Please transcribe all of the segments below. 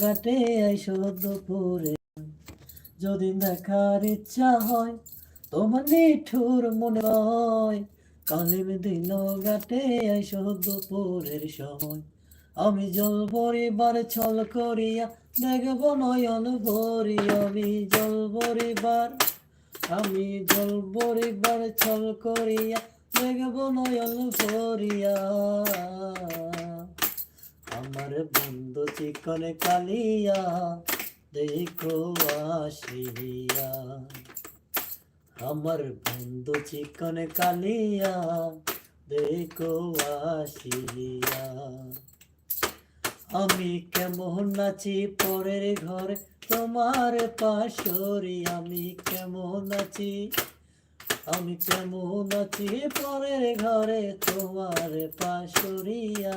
ঘাটে আইসো দুপুরে। যদি দেখার ইচ্ছা হয়, তোমার নিঠুর মনে হয়। কালিম দিন ঘাটে আইসো দুপুরের সময়। আমি জল ভরিবার ছল করিয়া দেখব নয়ন ভরি। আমি জল ভরিবার, আমি জল ভরিবার ছল করিয়া দেখব নয়ন ভরিয়া। আমার বন্ধু চিকন কালিয়া, দেখো আসিয়া আমার বন্ধু চিকন কালিয়া, দেখো আসিয়া আমি কেমন নাচি পরের ঘরে, তোমার পাশরি আমি কেমন নাচি আমি কেমন নাচি পরের ঘরে, তোমার পাশরিয়া।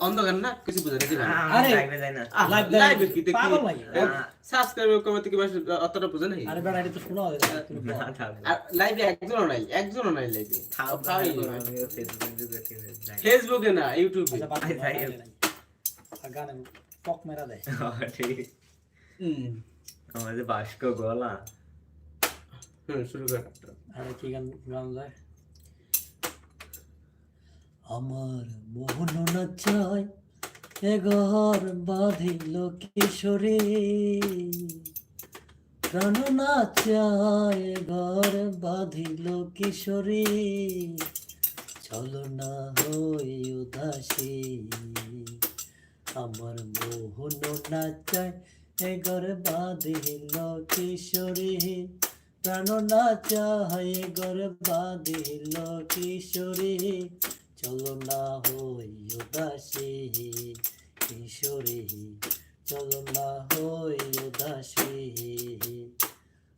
অন্ধকার না কিছু বুঝা নাকি আরে, লাইভে লাইভ লাইভে কি দেখি। সাবস্ক্রাইব কমাতে কি অতটা বুঝা নাই। আরে বেড়া এটা তো শোনা আর লাইভে একজনও নাই একজনও নাই লাইভে খাও খাওয়াই খাও। নাই। আমি ফেসবুক না ইউটিউবে গানে পক মেরা দেয়। ঠিক। আমাদের বাস্ক গলা। শুরু কর। আরে কি গান গান যায়? আমার মোহন নাচায় এ ঘর বাঁধিল কিশোরী। প্রাণ নাচায় এ ঘর বাঁধিল কিশোরী। চলো না হই উদাসী, আমার মোহন নাচায় এ ঘর বাঁধিল কিশোরী। প্রাণ নাচায় ঘর বাঁধিল কিশোরী। চলো না হই উদাসী, কিশোরী। চলো না হই উদাসী।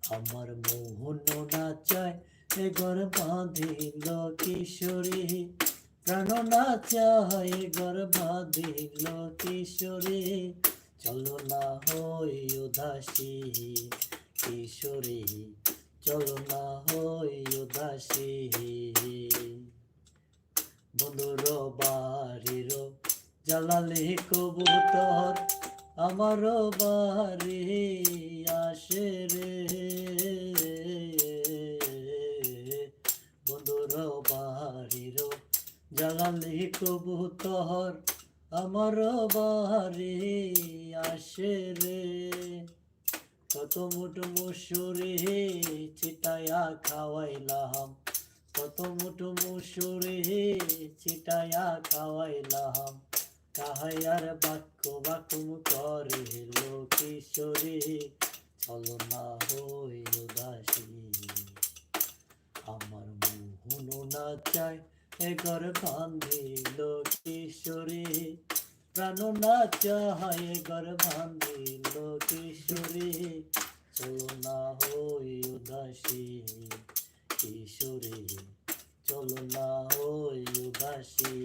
আমার মোহন না নাচায়, এ ঘর বাঁধিল কিশোরী। প্রাণ নাচায়, এ ঘর বাঁধিল কিশোরী। চলো না হই উদাসী, কিশোরী। চলো না হই উদাসী। বন্ধুর বাড়ির জ্বালালে কবুতর আমার বাড়ি আসে রে। বন্ধুর বাড়ির জ্বালালে কবুতর আমার বাড়ি আসে রে। কত মুঠ মুসুরি চিটায়া খাওয়াইলাম কত মুঠো মুসুরি চিটায়া খাওয়াইলাম। কাহাইয়ার বাক্য বাকুম করে, লো কিশোরী, চলো না হই উদাসী। আমার মোহন না চায় এ ঘর বান্ধিল কিশোরী। প্রাণ না চায় এ ঘর বান্ধিল কিশোরী। চলো না হই উদাসী। কিশোরী, চলো না ওই উদাসী।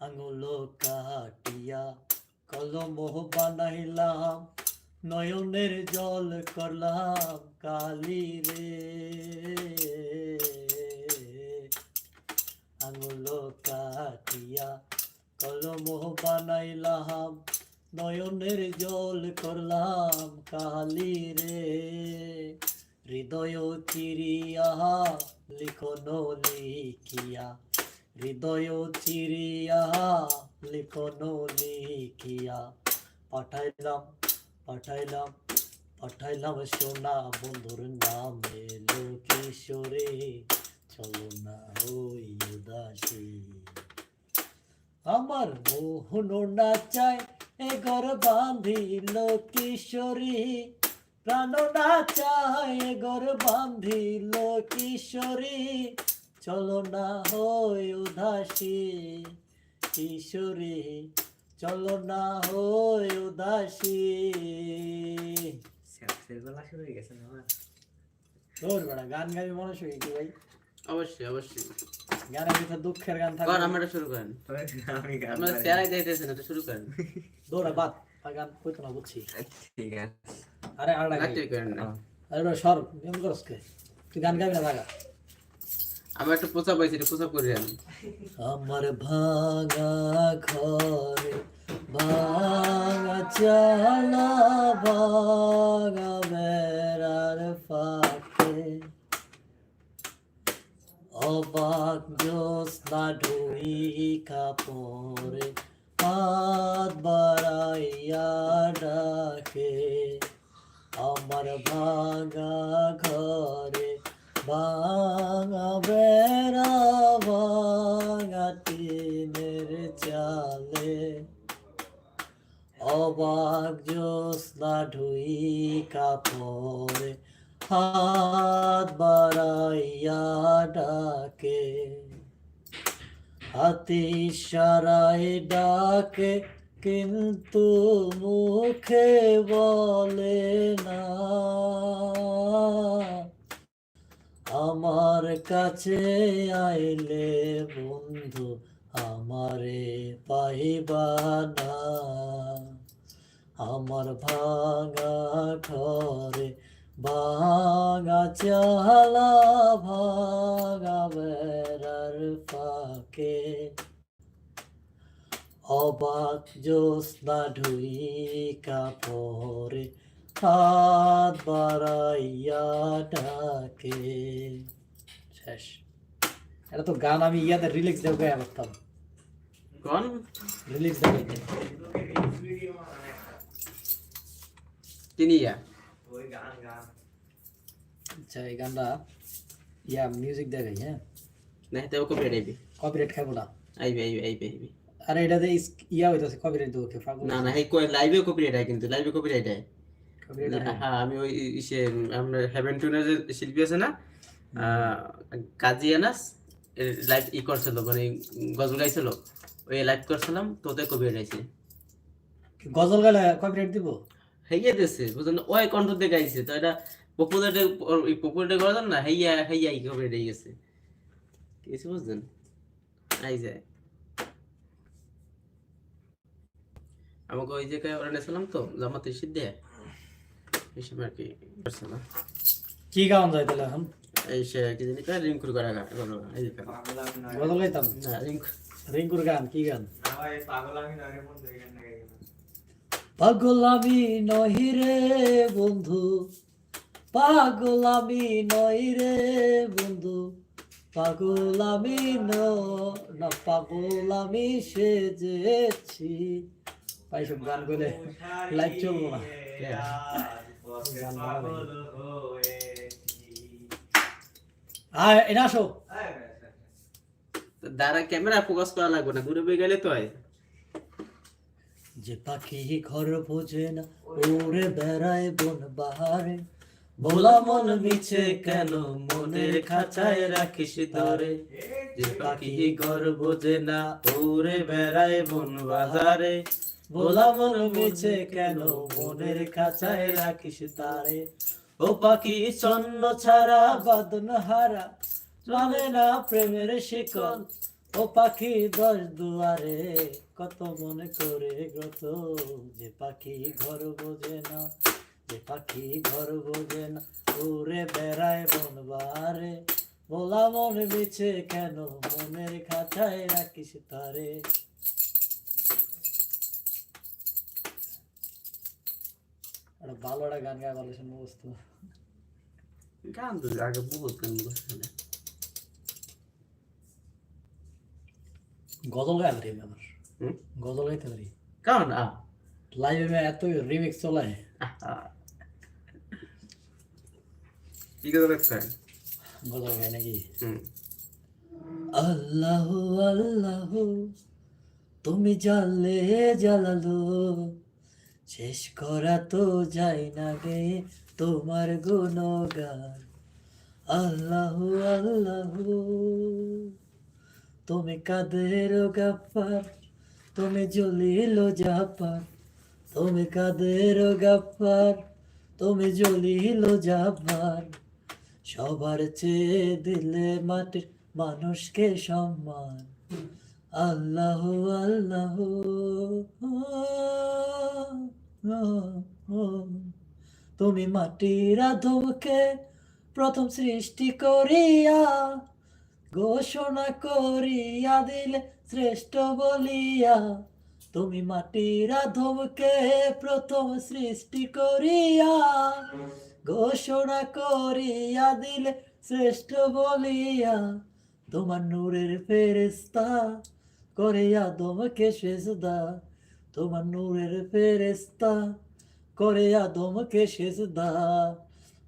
আঙুল কাটিয়া কলম বানাইলাম, নয়নের জল করলাম কালি রে। আঙুল কাটিয়া কলম বানাইলাম নয়নের জল করলাম কালি রে। হৃদয় চিরিয়া লিখন লিখিয়া, হৃদয় চিরিয়া লিখন লিখিয়া। পাঠাইলাম পাঠাইলাম পাঠাইলাম সোনা, বন্ধুর নামে লোকেশ্বরে চলো না ওই উদাসী। আমার মোহন নাচায় এ ঘর বাঁধিল কিশোরী। প্রাণ নাচায় এ ঘর বাঁধিল কিশোরী। চলো না হয় উদাসী কিশোরী চলো না হয় উদাসী। হয়ে না? তোর বেড়া গান গাবি মানুষ হয়ে কি ভাই? অবশ্যই অবশ্যই। গানের ভিতরে দুঃখের গান থাকে আমরা এটা শুরু করেন। আমি গান পারি না। শুরু করেন। দৌড়া বাদ আর গান কইতো না বুঝছি। ঠিক আছে। আরে আর করেন না। আরে বেড়া সর কেমন করস কে? তুই গান গাবি না লাগা আমার একটা পোচা পাইছি এটা পোচা করে আনি আমার ভাঙা ঘরে ভাঙা চালা ভাঙা বেড়ার ফাঁকে। অবাক জ্যোৎস্না ঢুই কাপড়ে হাত বাড়াইয়া ডাকে। আমার ভাঙা ঘরে ভাঙা বেড়া ভাঙা টিনের চালে। অবাক জ্যোৎস্না ঢুই কাপড়ে হাত বাড়াইয়া ডাকে। হাতি সারায় ডাকে, কিন্তু মুখে বলে না। আমার কাছে আইলে বন্ধু, আমারে পাইবা না। আমার ভাঙা ঘরে ভাঙা চালা ভাঙা বেড়ার ফাঁকে অবাক জ্যোৎস্না ঢুই কাপড়ে হাত বাড়াইয়া ডাকে শেষ এটা তো গান আমি ইয়াতে রিলিক্স দেব গায়ে করতাম কোন রিলিক্স দেব। তিনি ইয়া। গান গান আচ্ছা এই গানটা ইয়া মিউজিক দেখাই হ্যাঁ? না কপিরাইট আইবি। কপিরাইট না? আইবি আইবি আইবি আইবি। আরে এটাতে ইস- ইয়া হইতাছে কপিরাইট দেবো কে ফাগল না না এই কই লাইভে কপিরাইট আই কিন্তু লাইভে কপিরাইট আই হ্যাঁ আমি ওই আমরা হেভেন টুনের যে শিল্পী আছে না কাজী আনাস লাইভ ই করছিল মানে গজল গাইছিল। ওই লাইভ করছিলাম তো ওদের কপিরাইট আইছে। গজল গালে কপিরাইট দিব? হেইয়া দিছে বুঝলেন ওই কণ্ঠ দিয়ে গাইছে তো এটা পপুলার পপুলার করা না হেইয়া হেইয়া ই কপিরাইট আই গেছে। কিছু বুঝলেন? আই যায় আমাকে ওই জায়গায় ওরা নিয়েছিলাম তো জামাতে সিদ্ধে এই আর কি করছিলাম কি গান যায় তাহলে এখন? এই সে কি জানি কয় রিঙ্কুর করা গান এই যে গান। গাইতাম না রিঙ্কু। রিঙ্কুর গান কি গান? না ভাই পাগল আমি এই গানটা গাই গেলাম। পাগল আমি নহি রে বন্ধু পাগল আমি নই রে বন্ধু পাগল আমি ন- না পাগল আমি সেজেছি। সব গান করে লাইভ চলবো না। আয় আসো। দ্বারা ক্যামেরা ফোকাস করা লাগবে না পেয়ে গেলে তো হয়। যে পাখি ঘর বোঝে না, উড়ে বেড়ায় বন বাহারে। ভোলা মন মিছে কেন মনের খাঁচায় রাখিস ধরে যে পাখি ঘর বোঝে না, উড়ে বেড়ায় বন বাহারে। ভোলা মন মিছে কেন মনের খাঁচায় রাখিস তারে ও পাখি ছন্ন ছাড়া বাদন হারা জানে না প্রেমের শিকল। ও পাখি দশ দুয়ারে, কত মনে করে গত যে পাখি ঘর বোঝে না, যে পাখি ঘর বোঝে না, উড়ে বেড়ায় বনবারে বলা মন বিছে কেন, মনের খাতায় রাখিস তারে। ভালো একটা গান গায়ে ভালো শুনে বস্তু। গান তো আগে বহুত বসে গজল গায়ে পারি আমি আমার? গজল গাইতে পারি। কারণ আ লাইভে এত রিমিক্স চলায়। কি কথা দেখছেন গজল গায় নাকি? হুম। আল্লাহ আল্লাহ তুমি জানলে জ্বালালো। শেষ করা তো যায় না গে তোমার গুণগান। আল্লাহ আল্লাহ। তুমি কাদের গাপ্পার, তুমি জলিল জাপার। তুমি কাদের গাপ্পার, তুমি জলিল জাপার। সবার চেয়ে দিলে মাটির মানুষকে সম্মান। আল্লাহ আল্লাহ তুমি মাটির আধমকে প্রথম সৃষ্টি করিয়া ঘোষণা করিয়া দিলে শ্রেষ্ঠ বলিয়া, তুমি মাটির আধমকে প্রথম সৃষ্টি করিয়া, ঘোষণা করিয়া দিলে শ্রেষ্ঠ বলিয়া, তোমার নূরের ফেরেস্তা করে আদমকে সেজদা, তোমার নূরের ফেরেস্তা করে আদমকে সেজদা,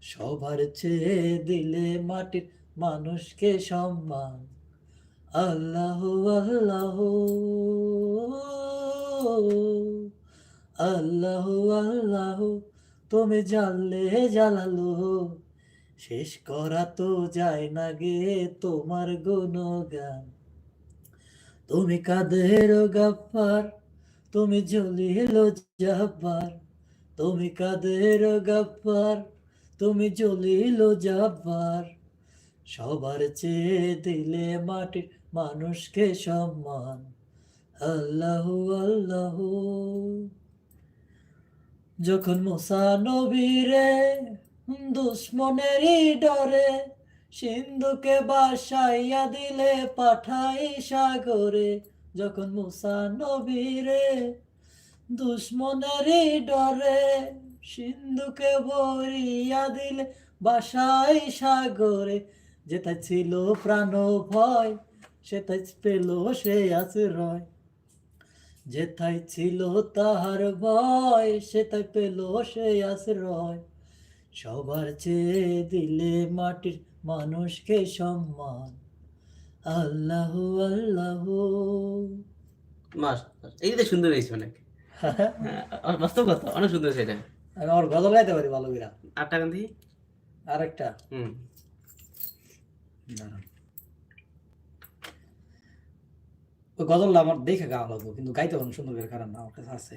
সবার চেয়ে দিলে মাটির মানুষকে সম্মান। আল্লাহ আল্লাহ আল্লাহ আল্লাহ, তুমি জানলে জ্বালালো শেষ করা তো যায় না গে তোমার গুণগান। তুমি কাদের গাপ্পার, তুমি জ্বলিল জাব্বার। তুমি কাদের গাপ্পার, তুমি জ্বলিল জাব্বার। সবার চেয়ে দিলে মাটির মানুষকে সম্মান। আল্লাহ আল্লাহ। যখন মুসা নবীরে দুশ্মনেরই ডরে, সিন্ধুকে বাসাইয়া দিলে পাঠাই সাগরে, যখন মুসা নবীরে দুশ্মনেরই ডরে, সিন্ধুকে বরিয়া দিলে বাসাই সাগরে যেটা ছিল প্রাণ ভয় সেটাই পেল সে আশ্রয়। যেথায় ছিল তাহার ভয় সেটাই পেল সে আশ্রয়। সবার চেয়ে দিলে মাটির মানুষকে সম্মান। আল্লাহ আল্লাহ। মাস এইটা সুন্দর হয়েছে অনেক। হ্যাঁ, বাস্তব কথা অনেক সুন্দর এটা। আমি আমার গজল গাইতে পারি ভালো করে। আটটা গান দিয়ে আরেকটা। হুম। ওই গজলটা আমার দেখে গাওয়া লাগবো কিন্তু গাইতে পারব সুন্দর করে কারণ আমার কাছে আছে।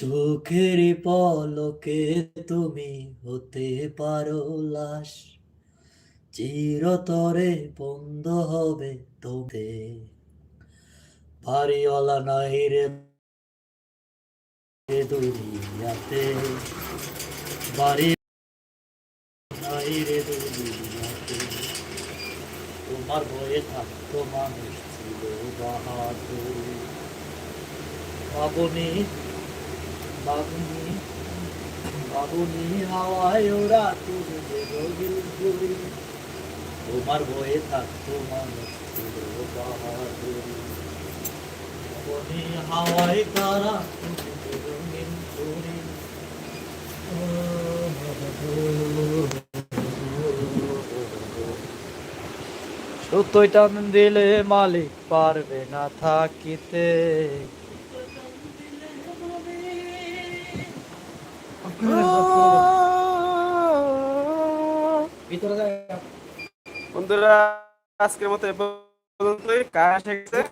চোখের পলকে তুমি হতে পারো লাশ। চিরতরে বন্ধ হবে তোতে বাড়িওয়ালা নাই রে দুনিয়াতে। বাড়ি নাই রে দুনিয়াতে। তোমার ভয়ে থাকতো মানুষ ছিল বাহাদুর। বাবনি বাবনি বাবনি হাওয়ায় ওরা রোগিল গুলি তোমার বয়ে থাকতো মানুষ ছিল হাওয়ায় তারা তুলবে রঙিন দিলে মালিক পারবে না থাকিতে। বন্ধুরা আজকের মতো এ পর্যন্তই। কাজ সত্যই